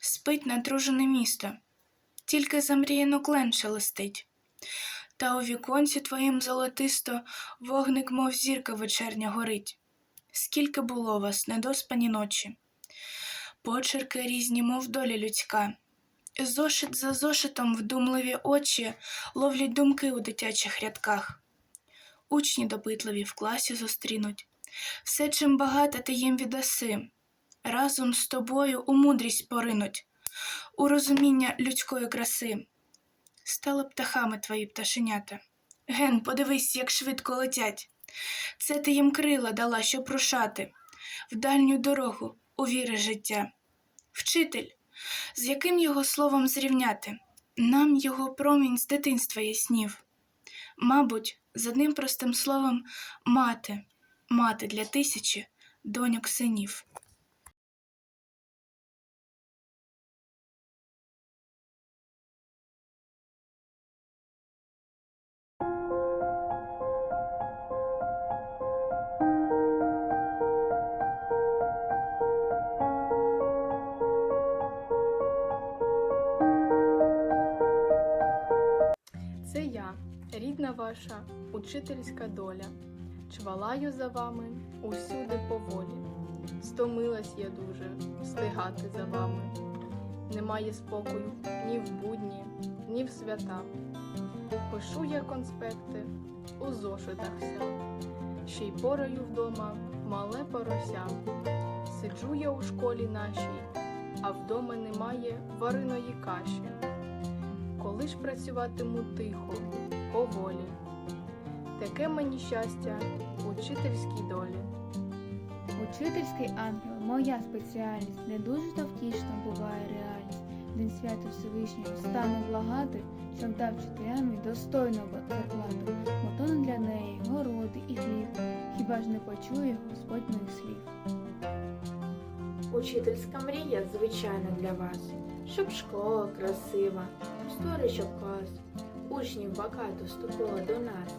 спить натружене місто, тільки замріяно клен шелестить. Та у віконці твоїм золотисто вогник, мов зірка вечерня горить. Скільки було вас, недоспані ночі, почерки різні, мов доля людська. Зошит за зошитом вдумливі очі ловлять думки у дитячих рядках. Учні допитливі в класі зустрінуть. Все, чим багато ти їм віддаси, разом з тобою у мудрість поринуть, у розуміння людської краси. Стали птахами твої пташенята. Ген, подивись, як швидко летять. Це ти їм крила дала, щоб рушати в дальню дорогу у віри життя. Вчитель, з яким його словом зрівняти? Нам його промінь з дитинства яснів. Мабуть, з одним простим словом мати, мати для тисячі доньок синів. Рідна ваша, учительська доля. Чвалаю за вами усюди поволі. Стомилась я дуже встигати за вами. Немає спокою ні в будні, ні в свята. Пишу я конспекти у зошитах вся, ще й пораю вдома мале порося. Сиджу я у школі нашій, а вдома немає вареної каші. Коли ж працюватиму тихо, поволі. Таке мені щастя учительській долі. Учительський ангел, моя спеціальність, не дуже то втішна буває реальність. День свято Всевишнього стану благати, щоб дав вчителям достойного зарплату, бо то не для неї городи і хліб, хіба ж не почує Господь моїх слів. Учительська мрія, звичайно, для вас, щоб школа красива, щоб клас, учнів багато вступило до нас,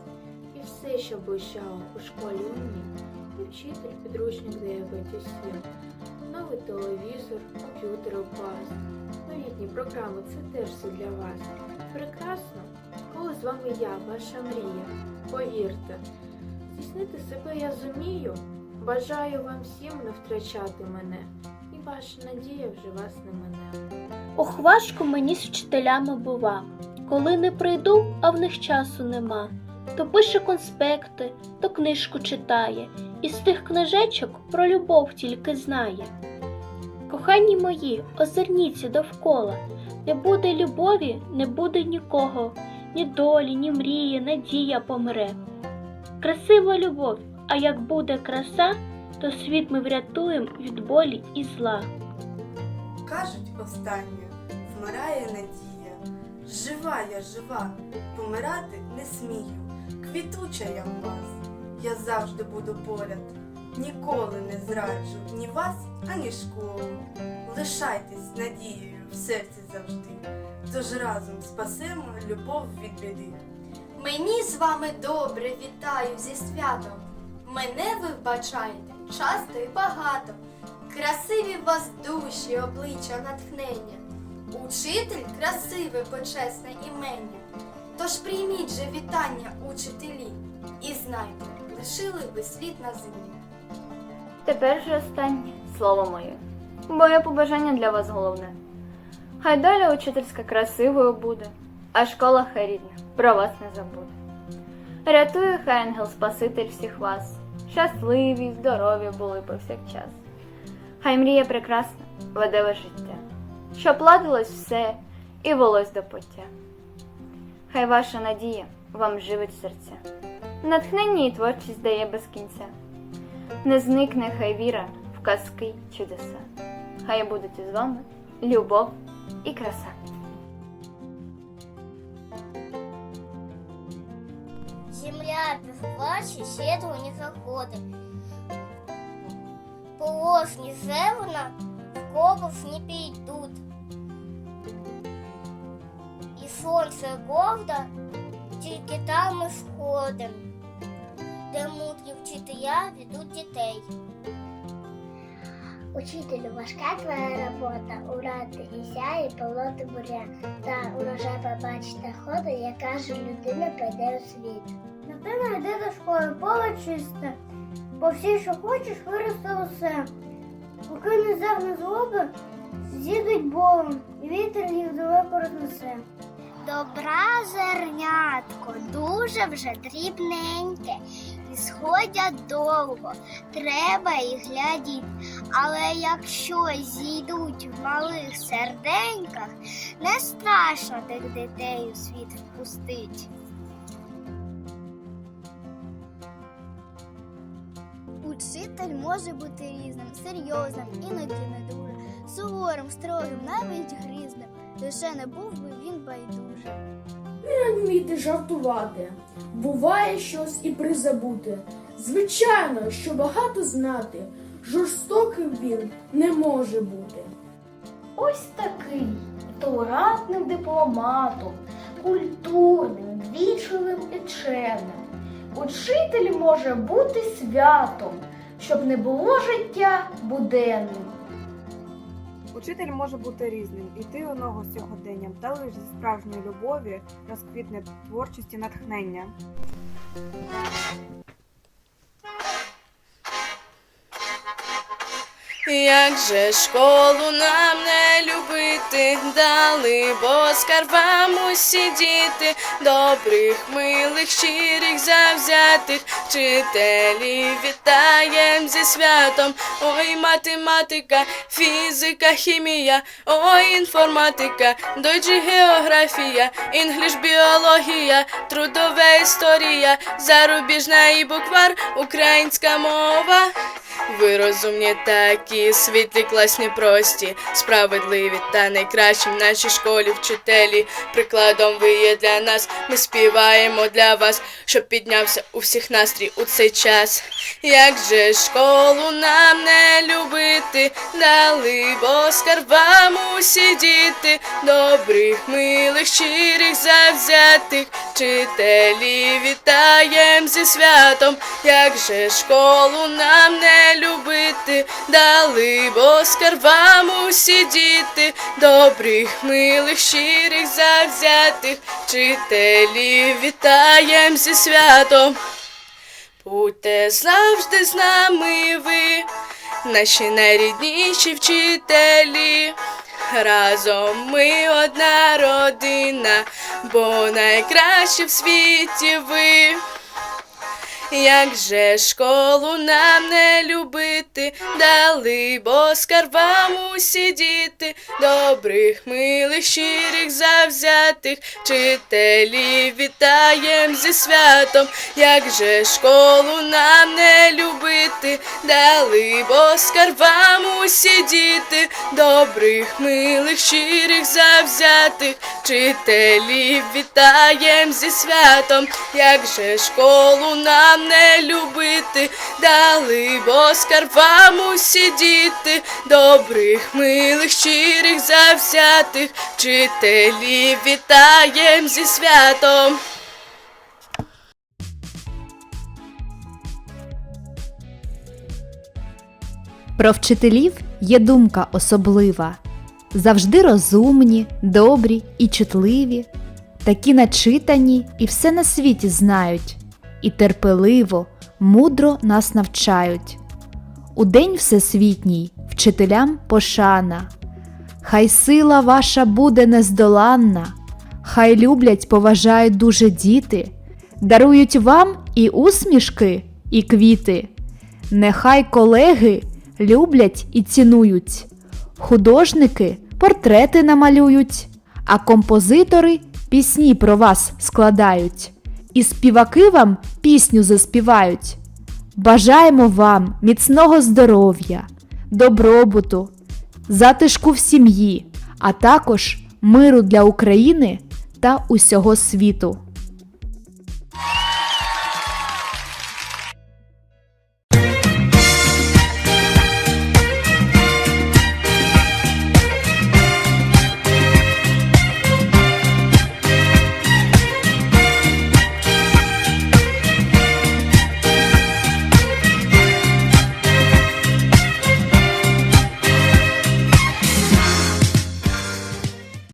і все, що блищало у школі у ній, і вчитель, підручник, я усім, новий телевізор, комп'ютер у клас, новітні програми це теж все для вас. Прекрасно, коли з вами я, ваша мрія, повірте, здійснити себе я зумію. Бажаю вам всім не втрачати мене, і ваша надія вже вас не мене. Ох, важко мені з вчителями бува. Коли не прийду, а в них часу нема. То пише конспекти, то книжку читає, і з тих книжечок про любов тільки знає. Кохані мої, озирніться довкола. Не буде любові, не буде нікого, ні долі, ні мрії, надія помре. Красива любов, а як буде краса, то світ ми врятуємо від болі і зла. Кажуть останнє, вмирає надія. Жива я жива, помирати не смію. Квітуча я в вас, я завжди буду поряд. Ніколи не зраджу ні вас, ані школу. Лишайтесь надією в серці завжди. Тож разом спасемо любов від біди. Мені з вами добре вітаю зі святом. Мене ви вбачаєте часто і багато. Красиві вас душі, обличчя, натхнення. Учитель красиве, почесне імення. Тож прийміть же вітання, учителі, і знайте, лишили ви слід на землі. Тепер же останнє слово моє. Моє побажання для вас головне. Хай доля учительська красивою буде, а школа хай рідна про вас не забуде. Рятує хай ангел Спаситель всіх вас, щасливі, здорові були повсякчас. Хай мрія прекрасна веде вас життя, щоб ладилось все і волось до пуття. Хай ваша надія вам живить серця, натхнення і творчість дає без кінця. Не зникне хай віра в казки чудеса. Хай будуть із вами любов і краса. Земля без плача свету не заходит. Полос зелена, в не перейдут. І сонце гордо, тільки там ми сходим, де мудрі вчителя ведуть дітей. Учителю, важка твоя робота, урати і сяє полоти буря, та урожай побачите хода, яка ж людина прийде у світ. Дитина йде до школи, поле чисте, бо все, що хочеш, виросте усе. Поки не завне злоби, з'їдуть болом, і вітер їх далеко рознесе. Добра зернятко, дуже вже дрібненьке, і сходять довго, треба їх глядіть. Але якщо зійдуть в малих серденьках, не страшно тих дітей у світ впустить. Учитель може бути різним, серйозним, іноді не дуже, суворим, строгим, навіть грізним. Лише не був би він байдужим. Не вміти жартувати. Буває щось і призабути. Звичайно, що багато знати. Жорстоким він не може бути. Ось такий толерантним дипломатом, культурним, вічливим і чемним. Учитель може бути святом, щоб не було життя буденним. Учитель може бути різним, іти у ногу з сьогоденням, та лише зі справжньої любові розквітне творчості натхнення. Як же школу нам не любити, дали, бо скарбам усі діти, добрих, милих, щирих, завзятих, вчителів вітаєм зі святом. Ой, математика, фізика, хімія, ой, інформатика, дойджі географія, інгліш, біологія, трудова історія, зарубіжна і буквар, українська мова. Ви розумні такі, світлі, класні, прості, справедливі та найкращі в нашій школі вчителі. Прикладом ви є для нас, ми співаємо для вас, щоб піднявся у всіх настрій у цей час. Як же школу нам не любити, дали, бо скарбам усі діти, добрих, милих, щирих, завзятих, вчителі вітаєм зі святом, як же школу нам не любити, дали, бо скарбам усі діти, добрих, милих, щирих, завзятих, вчителі вітаєм зі святом. Будьте завжди з нами ви, наші найрідніші вчителі. Разом ми одна родина, бо найкраще в світі ви. Як же школу нам не любити, дали, бо скарбам усі діти, добрих, милих, щирих, завзятих, вчителів вітаєм зі святом, як же школу нам не любити, дали, бо скарбам усі діти, добрих, милих, щирих, завзятих, вчителів вітаєм зі святом, як же школу нам не любити, дали, бо скарбам усі діти, добрих, милих, щирих, завзятих, вчителів вітаєм зі святом. Про вчителів є думка особлива. Завжди розумні, добрі і чутливі, такі начитані і все на світі знають, і терпеливо, мудро нас навчають. У день всесвітній вчителям пошана. Хай сила ваша буде нездоланна, хай люблять, поважають дуже діти, дарують вам і усмішки, і квіти. Нехай колеги люблять і цінують, художники портрети намалюють, а композитори пісні про вас складають, і співаки вам пісню заспівають. Бажаємо вам міцного здоров'я, добробуту, затишку в сім'ї, а також миру для України та усього світу.